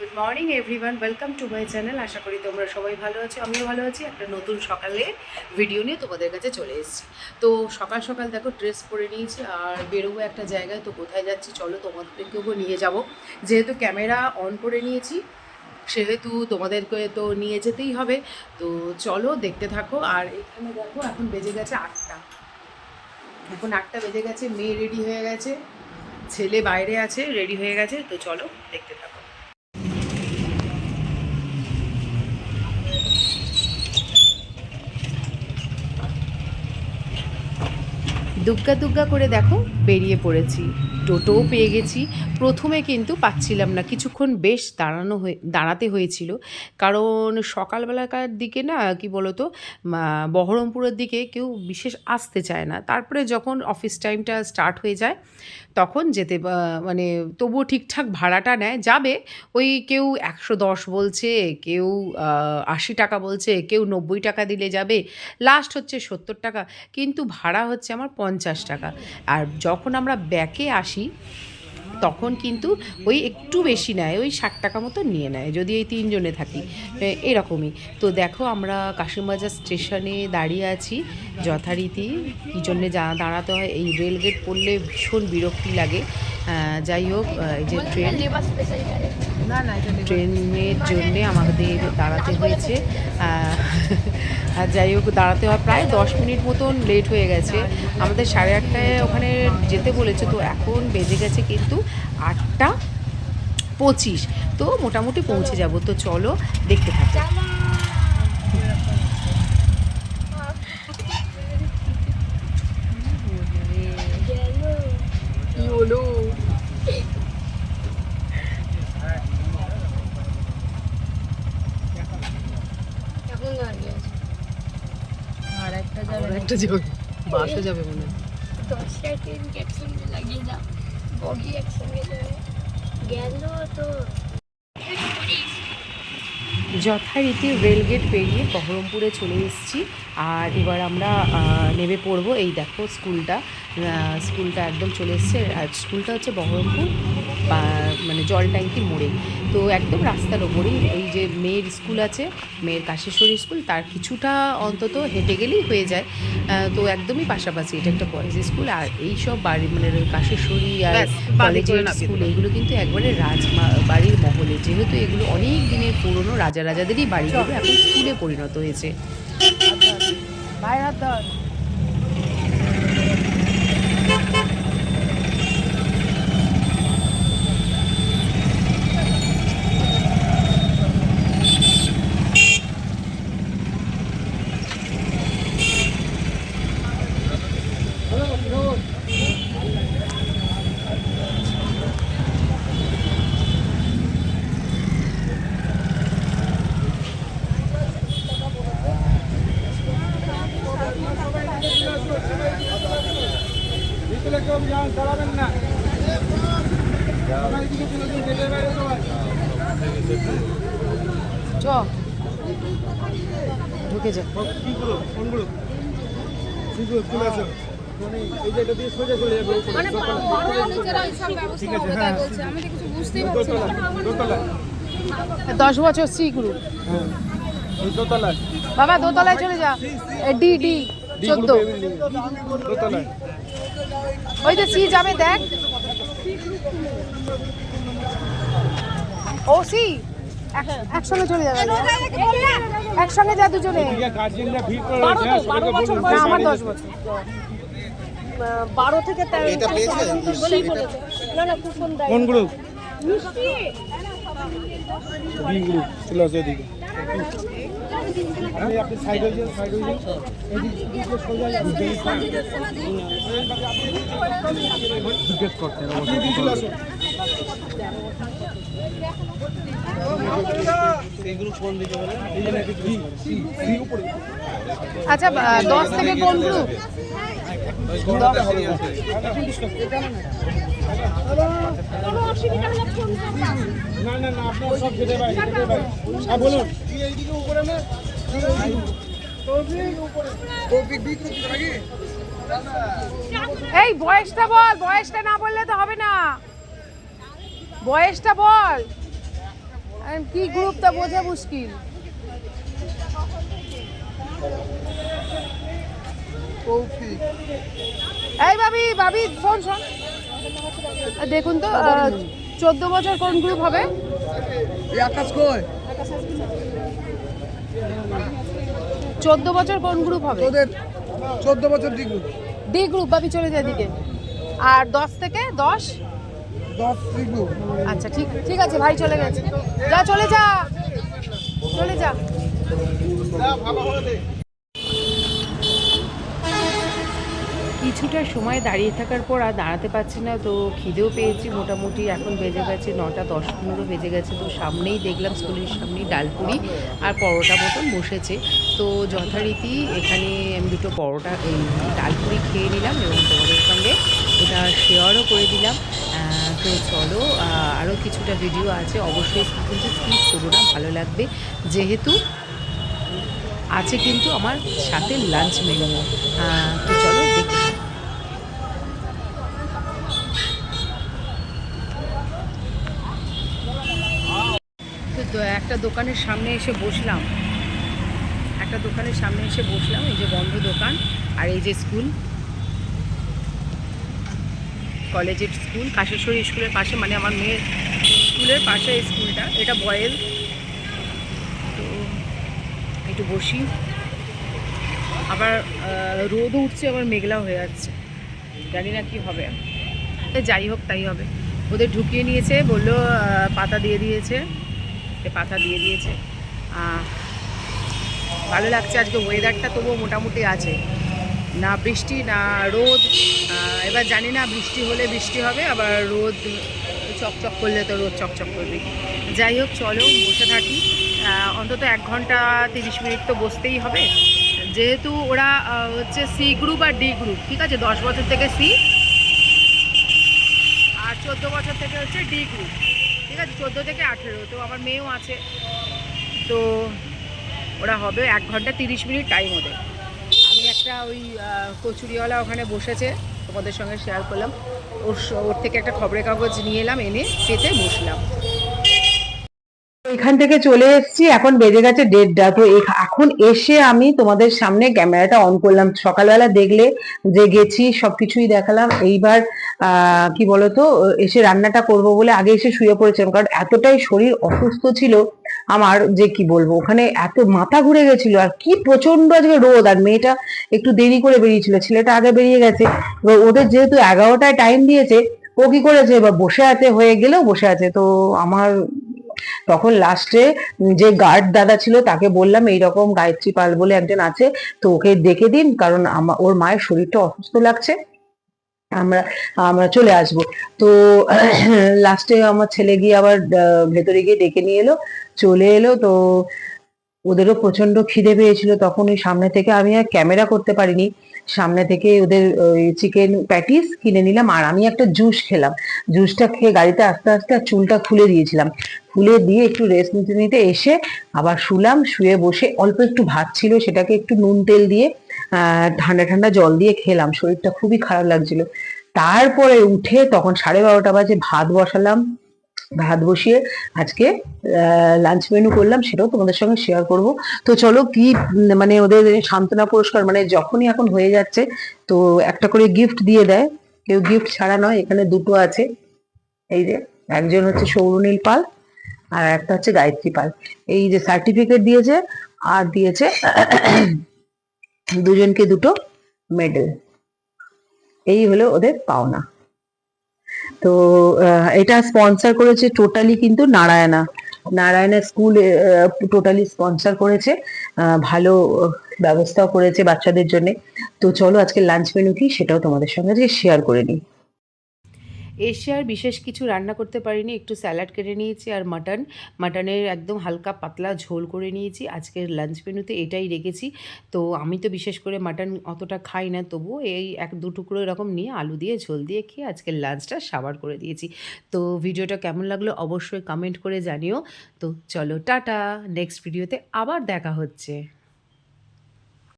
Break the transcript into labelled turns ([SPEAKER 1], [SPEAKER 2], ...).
[SPEAKER 1] Good morning everyone welcome to my channel আশা করি তোমরা সবাই ভালো আছো, আমিও ভালো আছি। একটা নতুন সকালে ভিডিও নিয়ে তোমাদের কাছে চলে এসেছি। তো সকাল সকাল দেখো ড্রেস পরে নিয়েছি আর বেরোবো একটা জায়গায়, তো কোথায় যাচ্ছি চলো তোমাদেরকেও নিয়ে যাব। যেহেতু ক্যামেরা অন করে নিয়েছি, সেহেতু তোমাদেরকে তো নিয়ে যেতেই হবে। তো চলো দেখতে থাকো। আর এখানে দেখো, এখন বেজে গেছে আটটা। এখন আটটা বেজে গেছে, মেয়ে রেডি হয়ে গেছে, ছেলে বাইরে আছে রেডি হয়ে গেছে, তো চলো দেখতে থাকো। দুগ্গা দুগ্গা করে দেখো, বেরিয়ে পড়েছি। টোটোও পেয়ে গেছি। প্রথমে কিন্তু পাচ্ছিলাম না। কিছুক্ষণ বেশ দাঁড়ানো হয়ে, দাঁড়াতে হয়েছিল। কারণ সকালবেলাকার দিকে না, কি বলতো বহরমপুরের দিকে কেউ বিশেষ আসতে চায় না। তারপরে যখন অফিস টাইমটা স্টার্ট হয়ে যায়, তখন যেতে মানে তবুও ঠিকঠাক ভাড়াটা নেয়। যাবে ওই কেউ একশো দশ বলছে, কেউ আশি টাকা বলছে, কেউ নব্বই টাকা দিলে যাবে। লাস্ট হচ্ছে সত্তর টাকা। কিন্তু ভাড়া হচ্ছে আমার পঞ্চাশ টাকা। আর যখন আমরা ব্যাকে আসি, তখন কিন্তু ওই একটু বেশি নেয়, ওই ষাট টাকা মতো নিয়ে নেয়, যদি এই তিনজনে থাকি। এরকমই। তো দেখো আমরা কাশিমবাজার স্টেশনে দাঁড়িয়ে আছি, যথারীতি কী জন্যে দাঁড়াতে হয়, এই রেলগেট পড়লে ভীষণ বিরক্তি লাগে। যাই হোক এই যে ট্রেন ট্রেনের জন্যে আমাদের দাঁড়াতে হয়েছে। আর যাই হোক, দাঁড়াতে হয় প্রায় দশ মিনিট মতন লেট হয়ে গেছে। আমাদের সাড়ে আটটায় ওখানে যেতে বলেছে, তো এখন বেজে গেছে কিন্তু আটটা পঁচিশ। তো মোটামুটি পৌঁছে যাব। তো চলো, দেখতে থাকো
[SPEAKER 2] কি হলো
[SPEAKER 3] এখন দাঁড়িয়ে আছে
[SPEAKER 2] আর একটা যাবে বাসও মনে হয়।
[SPEAKER 3] দশটা ট্রেন একসঙ্গে লাগিয়ে দাও। বগি একসঙ্গে যাবে। গেল তো।
[SPEAKER 1] যথারীতি রেলগেট পেরিয়ে বহরমপুরে চলে এসেছি। আর এবার আমরা নেমে পড়ব এই দেখো স্কুলটা স্কুলটা একদম চলে এসছে। আর স্কুলটা হচ্ছে বহরমপুর বা মানে জল ট্যাঙ্কি মোড়ে। তো একদম রাস্তার ওপরেই এই যে মেয়ের স্কুল আছে মেয়ের কাশেশ্বরী স্কুল তার কিছুটা অন্তত হেঁটে গেলেই হয়ে যায়। তো একদমই পাশাপাশি এটা একটা বয়েজ স্কুল আর এই সব বাড়ি মানে কাশেশ্বরী আর
[SPEAKER 2] বাড়ি
[SPEAKER 1] কলেজের স্কুল। এগুলো কিন্তু একবারে রাজ বাড়ির মহলে। যেহেতু এগুলো অনেক দিনের পুরনো রাজা রাজাদেরই বাড়িগুলো এখন স্কুলে পরিণত হয়েছে।
[SPEAKER 2] ভাই
[SPEAKER 4] কেউ যান চালাবেন না।
[SPEAKER 1] চ। ঢুকে যা।
[SPEAKER 3] মানে ব্যবস্থা হবে
[SPEAKER 4] হ্যাঁ।
[SPEAKER 3] তাই বলছে। আমি তো কিছু বুঝতেই পারছি না।
[SPEAKER 4] দোতলায়, দোতলায়।
[SPEAKER 1] দশ বছর সি গ্রুপ
[SPEAKER 4] হ্যাঁ, দোতলায়।
[SPEAKER 1] বাবা দোতলায় চলে যা। ডি ডি
[SPEAKER 4] ডি
[SPEAKER 1] চোদ্দ।
[SPEAKER 4] দোতলায়।
[SPEAKER 1] ওই যে সি যাবে দেখ। ও সি একসঙ্গে চলে যাবে। একসঙ্গে যা দুজনে। আমার দশ বছর।
[SPEAKER 2] বারো থেকে তেরো না না
[SPEAKER 4] কোন গ্রুপ বি গ্রুপ আপনি সাইড হয়ে যান সাইড হয়ে যান। জিজ্ঞেস
[SPEAKER 1] আচ্ছা দশ থেকে কোন গ্রুপ
[SPEAKER 4] না না না আপনার সব খেতে হ্যাঁ বলুন এইদিকে উপরে না
[SPEAKER 1] এই, বয়সটা বল, বয়সটা না বললে তো হবে না। বয়সটা বল। কি গ্রুপটা বোঝা মুশকিল। এই ভাবি ভাবি ফোন শোন। দেখুন তো চোদ্দ বছর কোন গ্রুপ হবে?
[SPEAKER 4] আকাশ
[SPEAKER 1] চোদ্দ বছর কোন গ্রুপ হবে?
[SPEAKER 4] তোদের চোদ্দ বছর দিক
[SPEAKER 1] ডি গ্রুপ বাপি চলে যায় দিকে আর দশ থেকে দশ?
[SPEAKER 4] দশ গ্রুপ
[SPEAKER 1] আচ্ছা ঠিক ঠিক আছে ভাই চলে গেছে। যা চলে যা। চলে যা। কিছুটা সময় দাঁড়িয়ে থাকার পর আর দাঁড়াতে পারছি না, তো খিদেও পেয়েছি। মোটামুটি এখন বেজে গেছে নটা দশ পনেরো, বেজে গেছে তো সামনেই দেখলাম স্কুলের সামনেই ডালপুরি আর পরোটা মতন বসেছে। তো যথারীতি এখানে আমি দুটো পরোটা, এই ডালপুরি খেয়ে নিলাম এবং তোমাদের সঙ্গে ওটা শেয়ারও করে দিলাম। তো চলো আরও কিছুটা ভিডিও আছে। অবশ্যই কিন্তু স্কিপ করব না, ভালো লাগবে। যেহেতু আছে কিন্তু আমার সাথে লাঞ্চ মেনু তো চলো দেখি তো দ- একটা দোকানের সামনে এসে বসলাম। একটা দোকানের সামনে এসে বসলাম, এই যে বন্ধ দোকান আর এই যে স্কুল। কলেজের স্কুল, কাশেশ্বরী স্কুলের পাশে মানে আমার মেয়ের স্কুলের পাশে এই স্কুলটা, এটা বয়েল। তো একটু বসি। আবার রোদও উঠছে, আবার মেঘলা হয়ে যাচ্ছে জানি না কি হবে। যাই হোক, তাই হবে। ওদের ঢুকিয়ে নিয়েছে, বলল পাতা দিয়ে দিয়েছে। এ পাতা দিয়ে দিয়েছে। ভালো লাগছে আজকে ওয়েদারটা তবুও মোটামুটি আছে। না বৃষ্টি, না রোদ এবার জানি না বৃষ্টি হলে বৃষ্টি হবে, আবার রোদ চকচক করলে তো রোদ চকচক করবে। যাই হোক, চলো বসে থাকি। অন্তত এক ঘণ্টা তিরিশ মিনিট তো বসতেই হবে। যেহেতু ওরা হচ্ছে সি গ্রুপ আর ডি গ্রুপ ঠিক আছে? দশ বছর থেকে সি আর চোদ্দ বছর থেকে হচ্ছে ডি গ্রুপ ঠিক আছে, চোদ্দ থেকে আঠেরো, তো আমার মেয়েও আছে। তো ওরা হবে এক ঘণ্টা তিরিশ মিনিট টাইম ওদের। আমি একটা ওই কচুরিওয়ালা ওখানে বসেছে, তোমাদের সঙ্গে শেয়ার করলাম। ওর ওর থেকে একটা খবরের কাগজ নিয়ে এলাম, এনে পেতে বসলাম।
[SPEAKER 2] এখান থেকে চলে এসেছি, এখন বেজে গেছে দেড়টা। তো এখ- এখন এসে আমি তোমাদের সামনে ক্যামেরাটা অন করলাম। সকালবেলা দেখলে যে গেছি, সবকিছুই দেখালাম। এইবার কি বলতো, এসে রান্নাটা করব বলে আগে এসে শুয়ে পড়েছিলাম। কারণ এতটাই শরীর অসুস্থ ছিল আমার যে কি বলব, ওখানে এত মাথা ঘুরে গেছিল। আর কি প্রচণ্ড আজকে রোদ। আর মেয়েটা একটু দেরি করে বেরিয়েছিল। ছেলেটা আগে বেরিয়ে গেছে। ওদের যেহেতু এগারোটায় টাইম দিয়েছে, ও কি করেছে? এবার বসে আছে, হয়ে গেলেও বসে আছে। তো আমার তখন লাস্টে যে গার্ড দাদা ছিল তাকে বললাম, এইরকম গায়ত্রী পাল বলে একজন আছে, তো ওকে ডেকে দিন, কারণ আমার ওর মায়ের শরীরটা অসুস্থ লাগছে। আমরা আমরা চলে আসব। তো লাস্টে আমার ছেলে গিয়ে আবার ভেতরে গিয়ে ডেকে নিয়ে এলো, চলে এলো। তো ওদেরও প্রচণ্ড খিদে পেয়েছিল। তখন ওই সামনে থেকে আমি আর ক্যামেরা করতে পারিনি। সামনে থেকে ওদের চিকেন প্যাটিস কিনে নিলাম আর আমি একটা জুস খেলাম। জুসটা খেয়ে গাড়িতে আস্তে আস্তে চুলটা খুলে দিয়েছিলাম। খুলে দিয়ে একটু রেস্ট নিতে নিতে এসে আবার শুলাম, শুয়ে বসে অল্প একটু ভাত ছিল, সেটাকে একটু নুন তেল দিয়ে ঠান্ডা ঠান্ডা জল দিয়ে খেলাম। শরীরটা খুবই খারাপ লাগছিল। তারপরে উঠে তখন সাড়ে বারোটা বাজে ভাত বসালাম। ভাত বসিয়ে আজকে লাঞ্চ মেনু করলাম, সেটাও তোমাদের সঙ্গে শেয়ার করব। তো চলো কি মানে ওদের সান্ত্বনা পুরস্কার মানে যখনই এখন হয়ে যাচ্ছে, তো একটা করে গিফট দিয়ে দেয়। কেউ গিফট ছাড়া নয়, এখানে দুটো আছে। এই যে, একজন হচ্ছে সৌরনীল পাল, আর একটা হচ্ছে গায়ত্রী পাল। এই যে সার্টিফিকেট দিয়েছে, আর দিয়েছে দুজনকে দুটো মেডেল এই হলো ওদের পাওনা। তো এটা স্পন্সর করেছে টোটালি কিন্তু Narayana. Narayana school totally sponsor করেছে। ভালো ব্যবস্থাও করেছে বাচ্চাদের জন্যে। তো চলো আজকে লাঞ্চ মেনু কি সেটাও তোমাদের সঙ্গে আজকে শেয়ার করে নিই।
[SPEAKER 1] এসে আর বিশেষ কিছু রান্না করতে পারিনি, একটু স্যালাড কেটে নিয়েছি আর মাটন। মাটনের একদম হালকা পাতলা ঝোল করে নিয়েছি। আজকের লাঞ্চ মেনুতে এটাই রেখেছি। তো আমি তো বিশেষ করে মাটন অতটা খাই না, তবুও এই এক দু টুকরো এরকম নিয়ে আলু দিয়ে, ঝোল দিয়ে খেয়ে আজকের লাঞ্চটা সাবার করে দিয়েছি। তো ভিডিওটা কেমন লাগল অবশ্যই কমেন্ট করে জানিও। তো চলো, টাটা! নেক্সট ভিডিওতে আবার দেখা হচ্ছে।